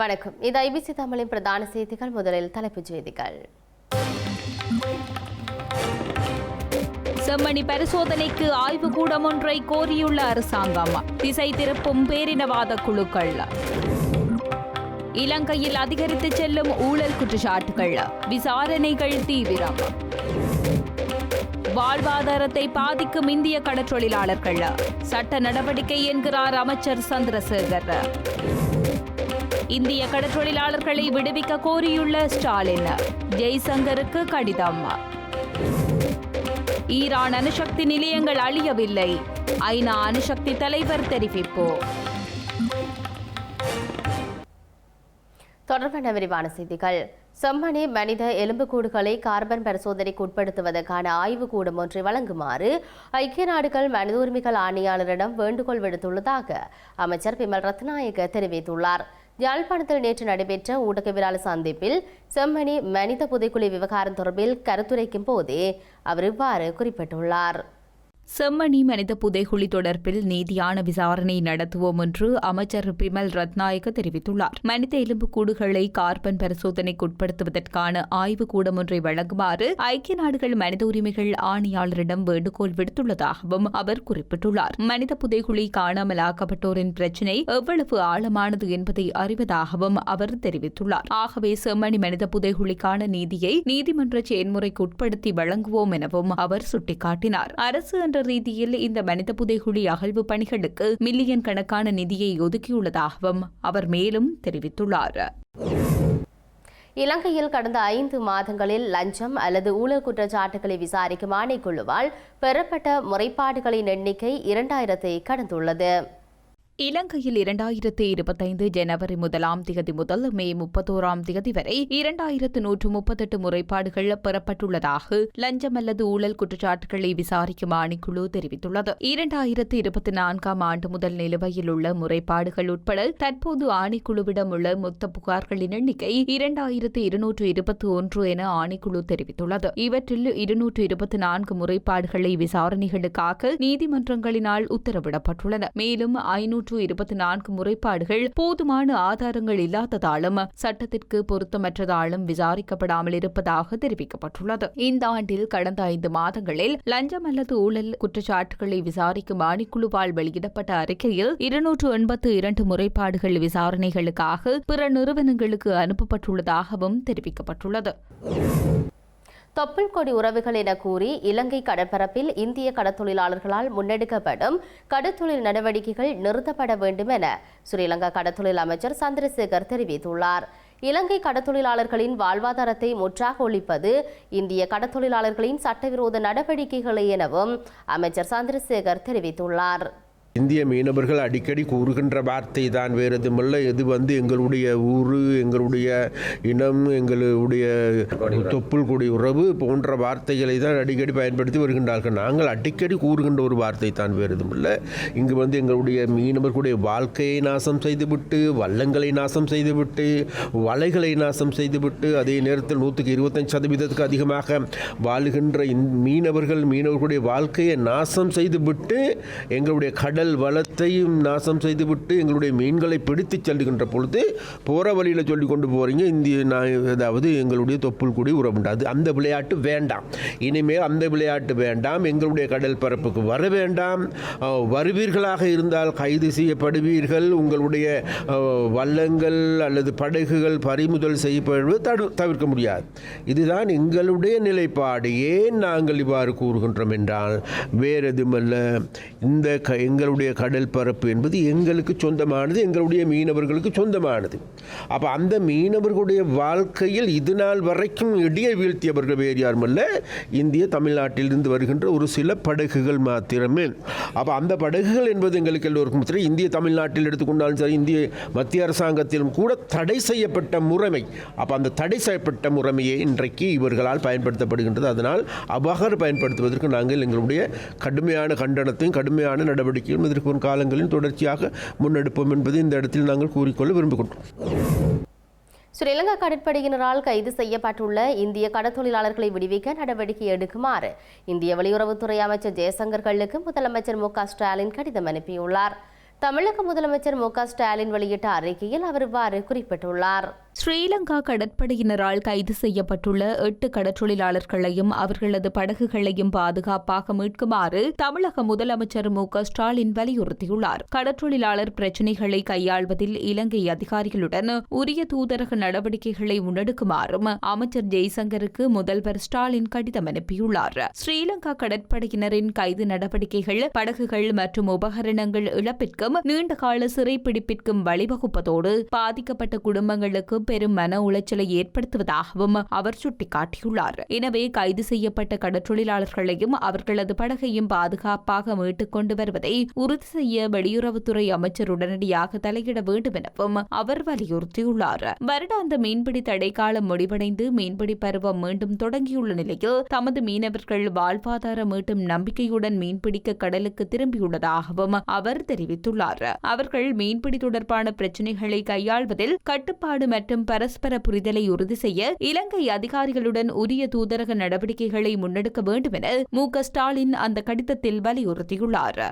வணக்கம். இது ஐபிசி தமிழின் பிரதான செய்திகள். முதலில் தலைப்புச் செய்திகள். செம்மணி பரிசோதனைக்கு ஆய்வு கூடம் ஒன்றை கோரியுள்ள அரசாங்கம். திசை திருப்பும் பேரினவாத குழுக்கள். இலங்கையில் அதிகரித்து செல்லும் ஊழல் குற்றச்சாட்டுகள். விசாரணைகள் தீவிரம். வாழ்வாதாரத்தை பாதிக்கும் இந்திய கடற்றொழிலாளர்கள். சட்ட நடவடிக்கை என்கிறார் அமைச்சர் சந்திரசேகர். இந்திய கடற்றொழிலாளர்களை விடுவிக்க கோரியுள்ள ஸ்டாலின். ஜெய்சங்கருக்கு கடிதம். ஈரான் அணுசக்தி நிலையங்கள் அழியவில்லை. ஐநா அணுசக்தி தலைவர் தெரிவிப்பு. தொடர்பான விரிவான செய்திகள். செம்மணி மனித எலும்புக்கூடுகளை கார்பன் பரிசோதனைக்கு உட்படுத்துவதற்கான ஆய்வு கூடம் ஒன்றை வழங்குமாறு ஐக்கிய நாடுகள் மனித உரிமைகள் ஆணையாளரிடம் வேண்டுகோள் விடுத்துள்ளதாக அமைச்சர் பிமல் ரத்நாயக்க தெரிவித்துள்ளார். யாழ்ப்பாணத்தில் நேற்று நடைபெற்ற ஊடகவியலாளர் சந்திப்பில் செம்மணி மனித புதைக்குழி விவகாரம் தொடர்பில் கருத்துரைக்கும் போதே அவர் இவ்வாறு குறிப்பிட்டுள்ளார். செம்மணி மனித புதைகுழி தொடர்பில் நீதியான விசாரணை நடத்துவோம் என்று அமைச்சர் பிமல் ரத்நாயக்க தெரிவித்துள்ளார். மனித எலும்பு கூடுகளை கார்பன் பரிசோதனைக்கு உட்படுத்துவதற்கான ஆய்வு கூடம் ஒன்றை வழங்குமாறு ஐக்கிய நாடுகள் மனித உரிமைகள் ஆணையாளரிடம் வேண்டுகோள் விடுத்துள்ளதாகவும் அவர் குறிப்பிட்டுள்ளார். மனித புதைகுழி காணாமலாக்கப்பட்டோரின் பிரச்சினை எவ்வளவு ஆழமானது என்பதை அறிவதாகவும் அவர் தெரிவித்துள்ளார். ஆகவே செம்மணி மனித புதைகுழிக்கான நீதியை நீதிமன்ற செயன்முறைக்கு உட்படுத்தி வழங்குவோம் எனவும் அவர் சுட்டிக்காட்டினார். அரசு என்ற ரீதியில் இந்த மனித புதைகுழி அகழ்வு பணிகளுக்கு மில்லியன் கணக்கான நிதியை ஒதுக்கியுள்ளதாகவும் அவர் மேலும் தெரிவித்துள்ளார். இலங்கையில் கடந்த ஐந்து மாதங்களில் லஞ்சம் அல்லது ஊழல் குற்றச்சாட்டுகளை விசாரிக்கும் ஆணைக்குழுவால் பெறப்பட்ட முறைப்பாடுகளின் எண்ணிக்கை இரண்டாயிரத்தை கடந்துள்ளது. இலங்கையில் இரண்டாயிரத்தி இருபத்தைந்து ஜனவரி முதலாம் திகதி முதல் மே முப்பத்தோராம் திகதி வரை இரண்டாயிரத்து நூற்று முப்பத்தெட்டு முறைப்பாடுகள் பெறப்பட்டுள்ளதாக லஞ்சம் அல்லது ஊழல் குற்றச்சாட்டுகளை விசாரிக்கும் ஆணைக்குழு தெரிவித்துள்ளது. இரண்டாயிரத்து இருபத்தி நான்காம் ஆண்டு முதல் நிலுவையில் உள்ள முறைப்பாடுகள் உட்பட தற்போது ஆணைக்குழுவிடம் உள்ள மொத்த புகார்களின் எண்ணிக்கை இரண்டாயிரத்து இருநூற்று இருபத்தி ஒன்று என ஆணைக்குழு தெரிவித்துள்ளது. இவற்றில் இருநூற்று இருபத்தி நான்கு முறைப்பாடுகளை விசாரணைகளுக்காக நீதிமன்றங்களினால் உத்தரவிடப்பட்டுள்ளன. மேலும் ஐநூற்று ஐநூற்று இருபத்தி நான்கு முறைப்பாடுகள் போதுமான ஆதாரங்கள் இல்லாததாலும் சட்டத்திற்கு பொருத்தமற்றதாலும் விசாரிக்கப்படாமல் இருப்பதாக தெரிவிக்கப்பட்டுள்ளது. இந்த ஆண்டில் கடந்த ஐந்து மாதங்களில் லஞ்சம் அல்லது ஊழல் குற்றச்சாட்டுகளை விசாரிக்கும் ஆணைக்குழுவால் வெளியிடப்பட்ட அறிக்கையில் இருநூற்று எண்பத்து இரண்டு முறைப்பாடுகள் விசாரணைகளுக்காக பிற நிறுவனங்களுக்கு அனுப்பப்பட்டுள்ளதாகவும் தெரிவிக்கப்பட்டுள்ளது. தொப்புள் கொடி உறவுகள் என கூறி இலங்கை கடற்பரப்பில் இந்திய கடத்தொழிலாளர்களால் முன்னெடுக்கப்படும் கடத்தொழில் நடவடிக்கைகள் நிறுத்தப்பட வேண்டும் என ஸ்ரீலங்கா கடத்தொழில் அமைச்சர் சந்திரசேகர் தெரிவித்துள்ளார். இலங்கை கடத்தொழிலாளர்களின் வாழ்வாதாரத்தை முற்றாக ஒழிப்பது இந்திய கடத்தொழிலாளர்களின் சட்டவிரோத நடவடிக்கைகள் எனவும் அமைச்சர் சந்திரசேகர் தெரிவித்துள்ளார். இந்திய மீனவர்கள் அடிக்கடி கூறுகின்ற வார்த்தை தான் வேறு எதுவுமல்ல. இது வந்து எங்களுடைய ஊர் எங்களுடைய இனம் எங்களுடைய தொப்புள் குடி உறவு போன்ற வார்த்தைகளை தான் அடிக்கடி பயன்படுத்தி வருகின்றார்கள். நாங்கள் அடிக்கடி கூறுகின்ற ஒரு வார்த்தை தான் வேறு எதுவுமில்ல. இங்கு வந்து எங்களுடைய மீனவர்களுடைய வாழ்க்கையை நாசம் செய்துவிட்டு வல்லங்களை நாசம் செய்துவிட்டு வலைகளை நாசம் செய்துவிட்டு அதே நேரத்தில் நூற்றுக்கு இருபத்தஞ்சு சதவீதத்துக்கு அதிகமாக வாழுகின்ற மீனவர்கள் மீனவர்களுடைய வாழ்க்கையை நாசம் செய்துவிட்டு எங்களுடைய கடல் கடல் வளத்தையும் நாசம் செய்துவிட்டு எங்களுடைய மீன்களை பிடித்து செல்லுகின்ற பொழுது போகிற வழியில் சொல்லி கொண்டு போகிறீங்க இந்திய அதாவது எங்களுடைய தொப்புள் கூடி உறவுண்டாது அந்த விளையாட்டு வேண்டாம். இனிமேல் அந்த விளையாட்டு வேண்டாம். எங்களுடைய கடல் பரப்புக்கு வர வேண்டாம். வருவீர்களாக இருந்தால் கைது செய்யப்படுவீர்கள். உங்களுடைய வல்லங்கள் அல்லது படகுகள் பறிமுதல் செய்யப்படுவது தடு தவிர்க்க முடியாது. இதுதான் எங்களுடைய நிலைப்பாடு. ஏன் நாங்கள் இவ்வாறு கூறுகின்றோம் என்றால் வேறு எதுமல்ல இந்த எங்களுடைய எங்களுடைய கடல் பரப்பு என்பது எங்களுக்கு சொந்தமானது எங்களுடைய மீனவர்களுக்கு சொந்தமானது. அப்போ அந்த மீனவர்களுடைய வாழ்க்கையில் இது நாள் வரைக்கும் இடியை வீழ்த்தியவர்கள் வேறு யாருமல்ல இந்திய தமிழ்நாட்டிலிருந்து வருகின்ற ஒரு சில படகுகள் மாத்திரமே. அப்போ அந்த படகுகள் என்பது எங்களுக்கு எல்லோருக்கும் தெரியும். இந்திய தமிழ்நாட்டில் எடுத்துக்கொண்டாலும் சரி இந்திய மத்திய அரசாங்கத்திலும் கூட தடை செய்யப்பட்ட முறைமை. அப்போ அந்த தடை செய்யப்பட்ட முறைமையை இன்றைக்கு இவர்களால் பயன்படுத்தப்படுகின்றது. அதனால் அபகர் பயன்படுத்துவதற்கு நாங்கள் எங்களுடைய கடுமையான கண்டனத்தையும் கடுமையான நடவடிக்கையும் எதிர்க்கும் காலங்களில் தொடர்ச்சியாக முன்னெடுப்போம் என்பதை இந்த இடத்தில் நாங்கள் கூறிக்கொள்ள விரும்புகின்றோம். ஸ்ரீலங்கா கடற்படையினரால் கைது செய்யப்பட்டுள்ள இந்திய கடத்தொழிலாளர்களை விடுவிக்க நடவடிக்கை எடுக்குமாறு இந்திய வெளியுறவுத்துறை அமைச்சர் ஜெயசங்கர்களுக்கு முதலமைச்சர் மு ஸ்டாலின் கடிதம் அனுப்பியுள்ளார். தமிழக முதலமைச்சர் மு ஸ்டாலின் வெளியிட்ட அறிக்கையில் அவர் இவ்வாறு குறிப்பிட்டுள்ளார். ஸ்ரீலங்கா கடற்படையினரால் கைது செய்யப்பட்டுள்ள எட்டு கடற்றொழிலாளர்களையும் அவர்களது படகுகளையும் பாதுகாப்பாக மீட்குமாறு தமிழக முதலமைச்சர் மு க ஸ்டாலின் வலியுறுத்தியுள்ளார். கடற்றொழிலாளர் பிரச்சினைகளை கையாள்வதில் இலங்கை அதிகாரிகளுடன் உரிய தூதரக நடவடிக்கைகளை முன்னெடுக்குமாறும் அமைச்சர் ஜெய்சங்கருக்கு முதல்வர் ஸ்டாலின் கடிதம் அனுப்பியுள்ளார். ஸ்ரீலங்கா கடற்படையினரின் கைது நடவடிக்கைகள் படகுகள் மற்றும் உபகரணங்கள் இழப்பிற்கும் நீண்டகால சிறைப்பிடிப்பிற்கும் வழிவகுப்பதோடு பாதிக்கப்பட்ட குடும்பங்களுக்கு பெரும் மன உளைச்சலை ஏற்படுத்துவதாகவும் அவர் சுட்டிக்காட்டியுள்ளார். எனவே கைது செய்யப்பட்ட கடற்றொழிலாளர்களையும் அவர்களது படகையும் பாதுகாப்பாக மீட்டுக் கொண்டு வருவதை உறுதி செய்ய வெளியுறவுத்துறை அமைச்சர் உடனடியாக தலையிட வேண்டும் எனவும் அவர் வலியுறுத்தியுள்ளார். வருடாந்த மீன்பிடி தடைக்காலம் முடிவடைந்து மீன்பிடி பருவம் மீண்டும் தொடங்கியுள்ள நிலையில் தமது மீனவர்கள் வாழ்வாதார மீட்டும் நம்பிக்கையுடன் மீன்பிடிக்க கடலுக்கு திரும்பியுள்ளதாகவும் அவர் தெரிவித்துள்ளார். அவர்கள் மீன்பிடி தொடர்பான பிரச்சினைகளை கையாள்வதில் கட்டுப்பாடு மற்றும் பரஸ்பர புரிதலை உறுதி செய்ய இலங்கை அதிகாரிகளுடன் உரிய தூதரக நடவடிக்கைகளை முன்னெடுக்க வேண்டும் என மு ஸ்டாலின் அந்த கடிதத்தில் வலியுறுத்தியுள்ளார்.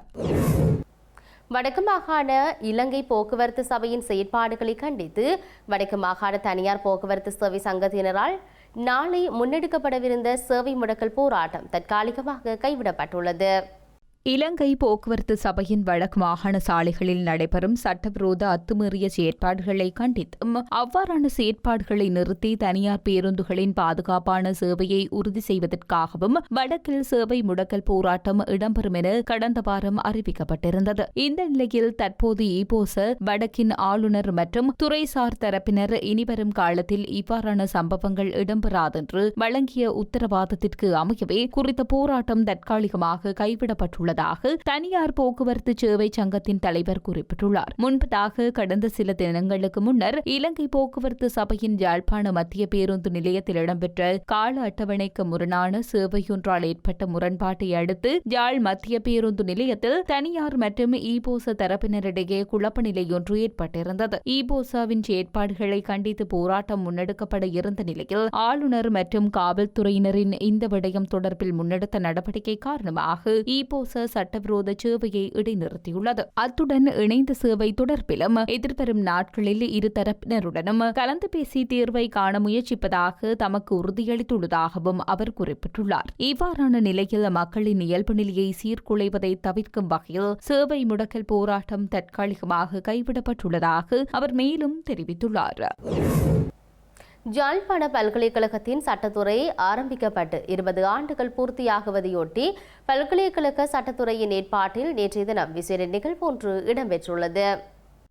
வடக்கு மாகாண இலங்கை போக்குவரத்து சபையின் செயற்பாடுகளை கண்டித்து வடக்கு மாகாண தனியார் போக்குவரத்து சேவை சங்கத்தினரால் நாளை முன்னெடுக்கப்படவிருந்த சேவை முடக்கல் போராட்டம் தற்காலிகமாக கைவிடப்பட்டுள்ளது. இலங்கை போக்குவரத்து சபையின் வடக்கு மாகாண சாலைகளில் நடைபெறும் சட்டவிரோத அத்துமீறிய செயற்பாடுகளை கண்டித்தும் அவ்வாறான செயற்பாடுகளை நிறுத்தி தனியார் பேருந்துகளின் பாதுகாப்பான சேவையை உறுதி செய்வதற்காகவும் வடக்கில் சேவை முடக்கல் போராட்டம் இடம்பெறும் என கடந்த வாரம் அறிவிக்கப்பட்டிருந்தது. இந்த நிலையில் தற்போது இபோச வடக்கின் ஆளுநர் மற்றும் துறைசார் தரப்பினர் இனிவரும் காலத்தில் இவ்வாறான சம்பவங்கள் இடம்பெறாதென்று வழங்கிய உத்தரவாதத்திற்கு அமையவே குறித்த போராட்டம் தற்காலிகமாக கைவிடப்பட்டுள்ளது. உள்ளதாக தனியார் போக்குவரத்து சேவை சங்கத்தின் தலைவர் குறிப்பிட்டுள்ளார். முன்பதாக கடந்த சில தினங்களுக்கு முன்னர் இலங்கை போக்குவரத்து சபையின் யாழ்ப்பாண மத்திய பேருந்து நிலையத்தில் இடம்பெற்ற கால அட்டவணைக்கு முரணான சேவையொன்றால் ஏற்பட்ட முரண்பாட்டை அடுத்து யாழ் மத்திய பேருந்து நிலையத்தில் தனியார் மற்றும் இபோச தரப்பினரிடையே குழப்ப நிலை ஒன்று ஏற்பட்டிருந்தது. இபோசாவின் செயற்பாடுகளை கண்டித்து போராட்டம் முன்னெடுக்கப்பட இருந்த நிலையில் ஆளுநர் மற்றும் காவல்துறையினரின் இந்த விடயம் தொடர்பில் முன்னெடுத்த நடவடிக்கை காரணமாக இபோச சட்டவிரோத சேவையை இடைநிறுத்தியுள்ளது. அத்துடன் இணைந்த சேவை தொடர்பிலும் எதிர்வரும் நாட்களில் இரு தரப்பினருடனும் கலந்து பேசி தீர்வை காண முயற்சிப்பதாக தமக்கு உறுதியளித்துள்ளதாகவும் அவர் குறிப்பிட்டுள்ளார். இவ்வாறான நிலையில் மக்களின் இயல்பு நிலையை சீர்குலைவதை தவிர்க்கும் வகையில் சேவை முடக்கல் போராட்டம் தற்காலிகமாக கைவிடப்பட்டுள்ளதாக அவர் மேலும் தெரிவித்துள்ளார். ஜாழ்ப்பாண பல்கலைக்கழகத்தின் சட்டத்துறை ஆரம்பிக்கப்பட்டு இருபது ஆண்டுகள் பூர்த்தியாகுவதையொட்டி பல்கலைக்கழக சட்டத்துறையின் ஏற்பாட்டில் நேற்றைய தினம் விசேட நிகழ்வு ஒன்று இடம்பெற்றுள்ளது.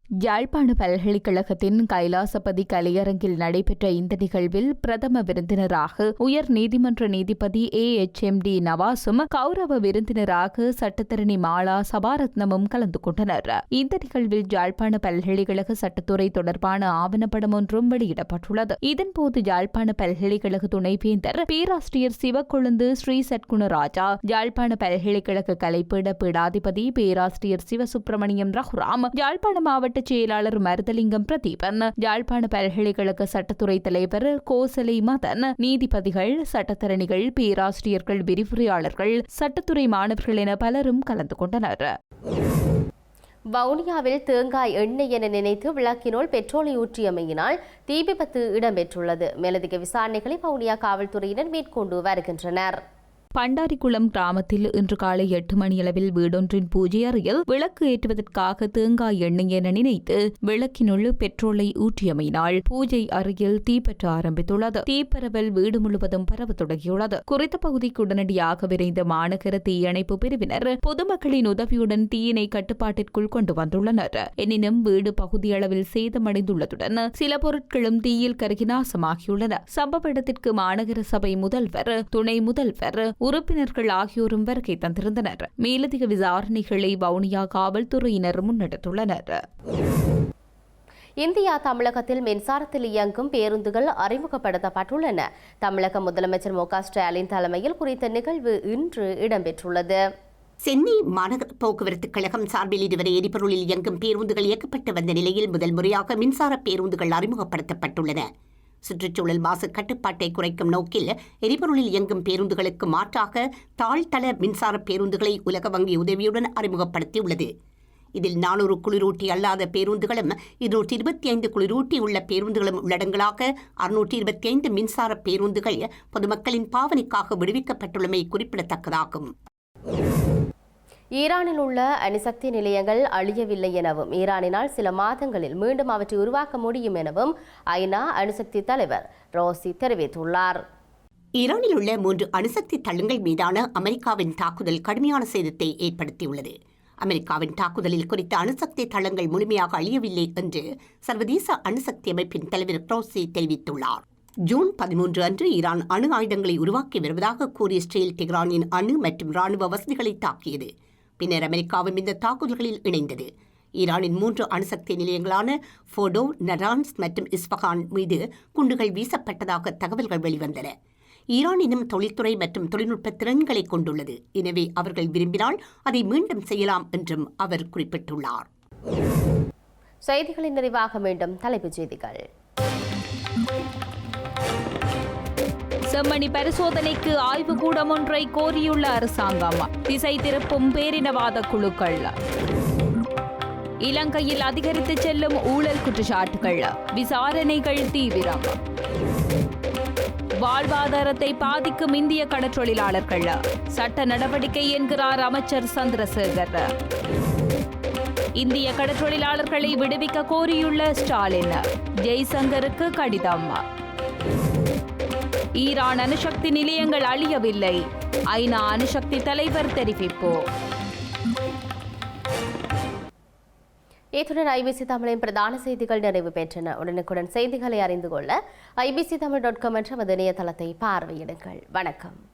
யாழ்ப்பாண பல்கலைக்கழகத்தின் கைலாசபதி கலையரங்கில் நடைபெற்ற இந்த நிகழ்வில் பிரதம விருந்தினராக உயர் நீதிமன்ற நீதிபதி ஏ எச் எம் டி நவாஸும் கௌரவ விருந்தினராக சட்டத்தரணி மாலா சபாரத்னமும் கலந்து கொண்டனர். இந்த நிகழ்வில் யாழ்ப்பாண பல்கலைக்கழக சட்டத்துறை தொடர்பான ஆவணப்படம் ஒன்றும் வெளியிடப்பட்டுள்ளது. இதன்போது யாழ்ப்பாண பல்கலைக்கழக துணைவேந்தர் பேராசிரியர் சிவக்கொழுந்து ஸ்ரீ சட்குணராஜா யாழ்ப்பாண பல்கலைக்கழக கலைப்பீட பீடாதிபதி பேராசிரியர் சிவசுப்பிரமணியம் ரகுராம் யாழ்ப்பாண மாவட்ட மாவட்ட செயலாளர் மருதலிங்கம் பிரதீபன் யாழ்ப்பாண பல்கலைக்கழக சட்டத்துறை தலைவர் கோசலை மதன் நீதிபதிகள் சட்டத்தரணிகள் பேராசிரியர்கள் விரிவுரையாளர்கள் சட்டத்துறை மாணவர்கள் என பலரும் கலந்து கொண்டனர். வவுனியாவில் தேங்காய் எண்ணெய் என நினைத்து விளக்கினுள் பெட்ரோலை ஊற்றியமையினால் தீ விபத்து இடம்பெற்றுள்ளது. மேலதிக விசாரணைகளை வவுனியா காவல்துறையினர் மேற்கொண்டு வருகின்றனர். பண்டாரிக்குளம் கிராமத்தில் இன்று காலை எட்டு மணியளவில் வீடொன்றின் பூஜை அறையில் விளக்கு ஏற்றுவதற்காக தேங்காய் எண்ணெய் என நினைத்து விளக்கினுள் பெட்ரோலை ஊற்றியமையினால் பூஜை அறையில் தீப்பற்ற ஆரம்பித்துள்ளது. தீப்பரவல் வீடு முழுவதும் பரவ தொடங்கியுள்ளது. குறித்த பகுதிக்கு உடனடியாக விரைந்த மாநகர தீயணைப்பு பிரிவினர் பொதுமக்களின் உதவியுடன் தீயினை கட்டுப்பாட்டிற்குள் கொண்டு வந்துள்ளனர். எனினும் வீடு பகுதியளவில் சேதமடைந்துள்ளதுடன் சில பொருட்களும் தீயில் கருகி நாசமாகியுள்ளன. சம்பவ இடத்திற்கு மாநகர சபை முதல்வர் துணை முதல்வர் உறுப்பினர்கள் ஆகியோரும் வருகை தந்திருந்தனர். மேலதிக விசாரணைகளை வவுனியா காவல்துறையினர் முன்னெடுத்துள்ளனர். இந்தியா தமிழகத்தில் மின்சாரத்தில் இயங்கும் பேருந்துகள் அறிமுகப்படுத்தப்பட்டுள்ளன. தமிழக முதலமைச்சர் மு க ஸ்டாலின் தலைமையில் குறித்த நிகழ்வு இன்று இடம்பெற்றுள்ளது. சென்னை மாநகர போக்குவரத்து கழகம் சார்பில் இதுவரை எரிபொருளில் இயங்கும் பேருந்துகள் இயக்கப்பட்டு வந்த நிலையில் முதல் முறையாக மின்சார பேருந்துகள் அறிமுகப்படுத்தப்பட்டுள்ளன. சுற்றுச்சூழல் மாசு கட்டுப்பாட்டை குறைக்கும் நோக்கில் எரிபொருளில் இயங்கும் பேருந்துகளுக்கு மாற்றாக தாழ்தள மின்சார பேருந்துகளை உலக வங்கி உதவியுடன் அறிமுகப்படுத்தியுள்ளது. இதில் நானூறு குளிரூட்டி அல்லாத பேருந்துகளும் இருநூற்றி இருபத்தி ஐந்து குளிரூட்டி உள்ள பேருந்துகளும் உள்ளடங்களாக அறுநூற்றி இருபத்தி ஐந்து மின்சார பேருந்துகள் பொதுமக்களின் பாவனைக்காக விடுவிக்கப்பட்டுள்ளமை குறிப்பிடத்தக்கதாகும். ஈரானில் உள்ள அணுசக்தி நிலையங்கள் அழியவில்லை எனவும் ஈரானினால் சில மாதங்களில் மீண்டும் அவற்றை உருவாக்க முடியும் எனவும் ஐநா அணுசக்தி தலைவர் ரோசி தெரிவித்துள்ளார். ஈரானில் உள்ள மூன்று அணுசக்தி தளங்கள் மீதான அமெரிக்காவின் தாக்குதல் கடுமையான சேதத்தை ஏற்படுத்தியுள்ளது. அமெரிக்காவின் தாக்குதலில் குறித்த அணுசக்தி தளங்கள் முழுமையாக அழியவில்லை என்று சர்வதேச அணுசக்தி அமைப்பின் தலைவர் ரோசி தெரிவித்துள்ளார். ஜூன் பதிமூன்று அன்று ஈரான் அணு ஆயுதங்களை உருவாக்கி வருவதாக கூறிய ஸ்டீல் டெஹ்ரானின் அணு மற்றும் ராணுவ வசதிகளை தாக்கியது. பின்னர் அமெரிக்காவும் இந்த தாக்குதல்களில் இணைந்தது. ஈரானின் மூன்று அணுசக்தி நிலையங்களான ஃபோடோ நரான்ஸ் மற்றும் இஸ்பஹான் மீது குண்டுகள் வீசப்பட்டதாக தகவல்கள் வெளிவந்தன. ஈரான் இன்னும் தொழில்துறை மற்றும் தொழில்நுட்ப திறன்களை கொண்டுள்ளது. எனவே அவர்கள் விரும்பினால் அதை மீண்டும் செய்யலாம் என்றும் அவர் குறிப்பிட்டுள்ளார். செய்திகளின் நிறைவாக மீண்டும் தலைப்புச் செய்திகள். செம்மணி பரிசோதனைக்கு ஆய்வுக்கூடம் ஒன்றை கோரியுள்ள அரசாங்கம். திசை திருப்பும் பேரினவாத குழுக்கள். இலங்கையில் அதிகரித்து செல்லும் ஊழல் குற்றச்சாட்டுகள். விசாரணைகள் தீவிரம். வாழ்வாதாரத்தை பாதிக்கும் இந்திய கடற்றொழிலாளர்கள். சட்ட நடவடிக்கை என்கிறார் அமைச்சர் சந்திரசேகர். இந்திய கடற்றொழிலாளர்களை விடுவிக்க கோரியுள்ள ஸ்டாலின். ஜெய்சங்கருக்கு கடிதம். ஈரான் அணுசக்தி நிலையங்கள் அழியவில்லை. ஐநா அணுசக்தி தலைவர் தெரிவிப்பு. இத்துடன் ஐபிசி தமிழின் பிரதான செய்திகள் நிறைவு பெற்றன. உடனுக்குடன் செய்திகளை அறிந்து கொள்ள ஐபிசி தமிழ் டாட் காம் என்ற நமது இணையதளத்தை பார்வையிடுங்கள். வணக்கம்.